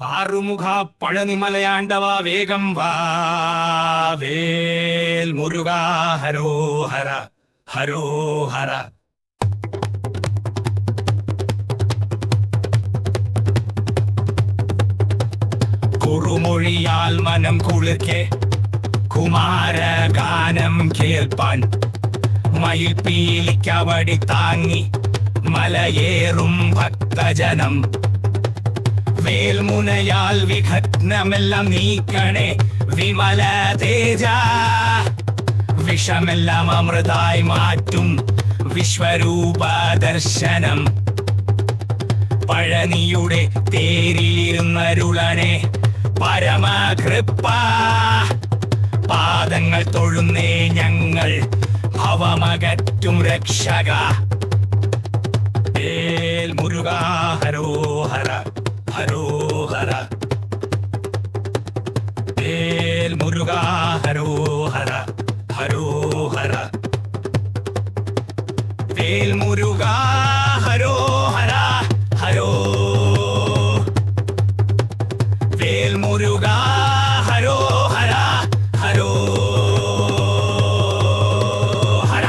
ആറുമുഖ പഴനിമലയാണ്ടവ വേഗം വാ. വേൽ മുരുക ഹരോഹര ഹരോഹര കുറുമൊഴിയാൽ മനം കുളിർക്കെ കുമാരഗാനം കേൾപ്പാൻ. മയിൽപ്പീലിക്കവടി താങ്ങി മലയേറും ഭക്തജനം. വേൽമുനയാൽ വിഘ്നമെല്ലാം നീക്കണേ. വിമല തേജ. വിഷമെല്ലാം അമൃതായി മാറ്റും വിശ്വരൂപ ദർശനം. പഴനിയുടെ തേരിലിരുന്നരുളനെ പരമകൃപ്പ പാദങ്ങൾ തൊഴുന്നേ ഞങ്ങൾ ഭവമകറ്റും രക്ഷക. മുരുക മുരുക ഹരോഹര ഹരോ വേൽ മുരുക ഹരോഹര ഹരോ. ഹര.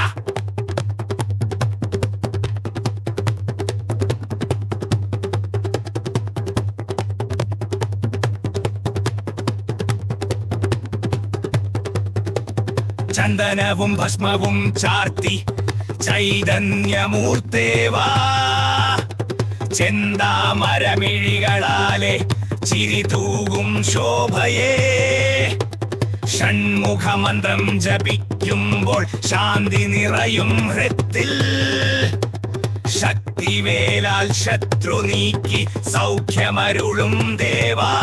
ചന്ദനവും ഭസ്മവും ചാർത്തി ചൈതന്യമൂർത്തേവാ. ചെന്താമരമിഴികളാലെ ചിരി തൂകും ശോഭയേ. ഷൺമുഖമന്ത്രം ജപിക്കുമ്പോൾ ശാന്തി നിറയും ഹൃത്തിൽ. ശക്തിവേലാൽ ശത്രു നീക്കി സൗഖ്യമരുളും ദേവാ.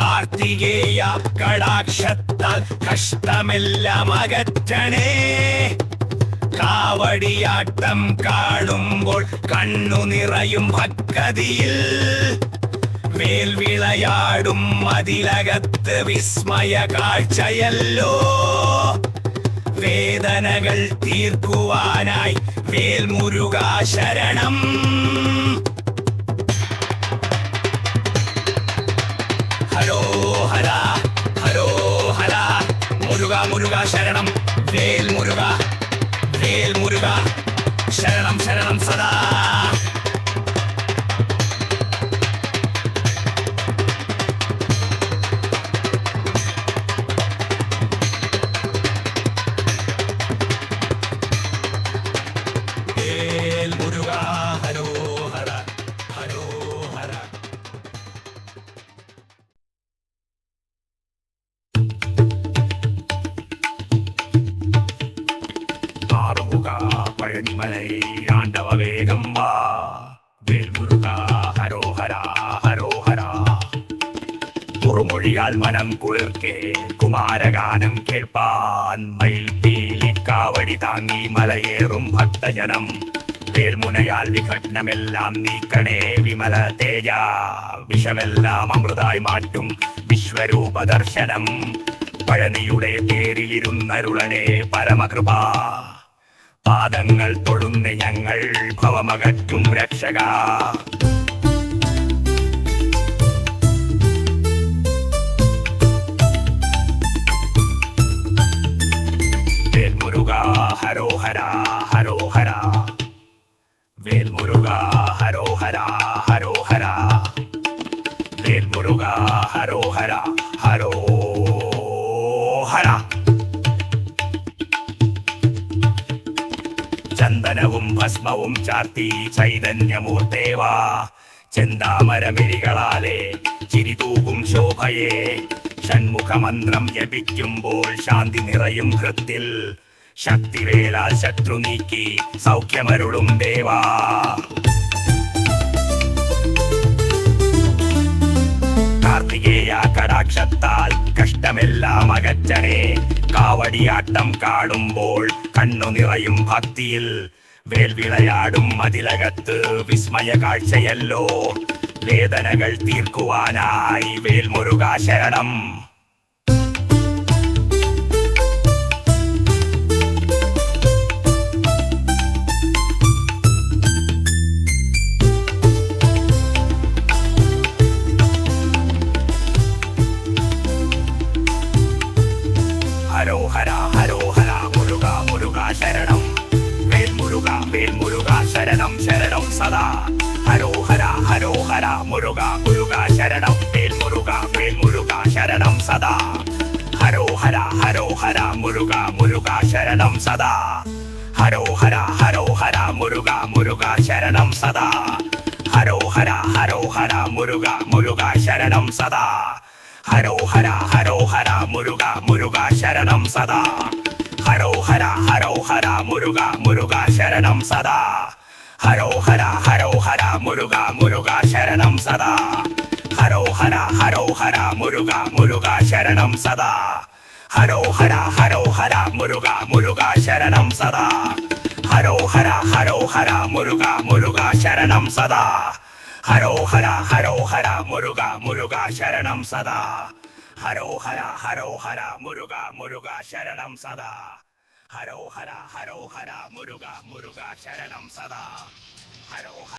കാർത്തികേയ കടാക്ഷത്താൽ കഷ്ടമെല്ലാം അകറ്റണേ കാവടിയാട്ടം കാണുമ്പോൾ കണ്ണു നിറയും ഭക്തിയിൽ മേൽവിളയാടും മതിലകത്ത് വിസ്മയ കാഴ്ചയല്ലോ. വേദനകൾ തീർക്കുവാനായി വേൽമുരുക മുരുക മുരുക ശരണം. വേൽ മുരുക വേൽ മുരുക. ശരണം ശരണം സദാ. പഴനിമലൈ ആണ്ടവ വേഗം വാ. വേൽമുരുക ഹരോഹര കുറുമൊഴിയാൽ മനം കുളിർക്കെ കുമാരഗാനം കേൾപ്പാൻ. മയിൽ പീലിക്കാവടി താങ്ങി മലയേറും ഭക്തജനം. വേൽമുനയാൽ വിഘടനമെല്ലാം നീക്കണേ വിമല തേജ. വിഷമെല്ലാം അമൃതായി മാറ്റും വിശ്വരൂപ ദർശനം പഴനിയുടെ പേരിലിരുന്നരുളനെ പരമകൃപ. പാദങ്ങൾ തൊഴുന്ന ഞങ്ങൾ ഭവമകറ്റും രക്ഷക. വേൽമുരുക ഹരോഹര ഹരോഹര. വേൽമുരുക ഹരോഹര ഹരോഹര. വേൽമുരുക ഹരോഹര ഹരോഹര. ചന്ദനവും ഭസ്മവും ചാർത്തി ചൈതന്യമൂർത്തേവാ. ചെന്താമരമിഴികളാലെ ചിരിതൂകും ശോഭയെ. ഷൺമുഖമന്ത്രം ജപിക്കുമ്പോൾ ശാന്തി നിറയും ഹൃത്തിൽ. ശക്തിവേലാൽ ശത്രു നീക്കി സൗഖ്യമരുളും ദേവാ. കാർത്തികേയ കടാക്ഷത്താൽ കഷ്ടമെല്ലാം അകറ്റണേ. കാവടിയാട്ടം കാടുമ്പോൾ കണ്ണു നിറയും ഭക്തിയിൽ. വേൽവിളയാടും മതിലകത്ത് വിസ്മയ കാഴ്ചയല്ലോ. വേദനകൾ തീർക്കുവാനായി വേൽമുരുക പമ്പയിൽ മുരുക ശരണം ശരണം സദാ ഹരോഹര ഹരോഹര മുരുക മുരുക ശരണം പേൽ മുരുക പേൽ മുരുക ശരണം സദാ ഹരോഹര ഹരോഹര മുരുക മുരുക ശരണം സദാ ഹരോഹര ഹരോഹര മുരുക മുരുക ശരണം സദാ ഹരോഹര ഹരോഹര മുരുക മുരുക ശരണം സദാ ഹരോഹര ഹരോഹര മുരുക മുരുക ശരണം സദാ ഹരോ ഹര ഹരോ ഹര മുരുക മുരുക ശരണം സദാ ഹരോ ഹര ഹരോ ഹര മുരുക മുരുക ശരണം സദാ ഹരോ ഹര ഹരോ ഹര മുരുക മുരുക ശരണം സദാ ഹരോ ഹര ഹരോ ഹര മുരുക മുരുക ശരണം സദാ ഹരോ ഹര ഹരോ ഹര മുരുക മുരുക ശരണം സദാ ഹരോ ഹര ഹരോ ഹര മുരുക മുരുക ശരണം സദാ ഹരോഹര ഹരോഹര മുരുക മുരുക ശരണം സദാ. ഹരോഹര ഹരോഹര മുരുക മുരുക ശരണം സദാ. ഹരോഹര.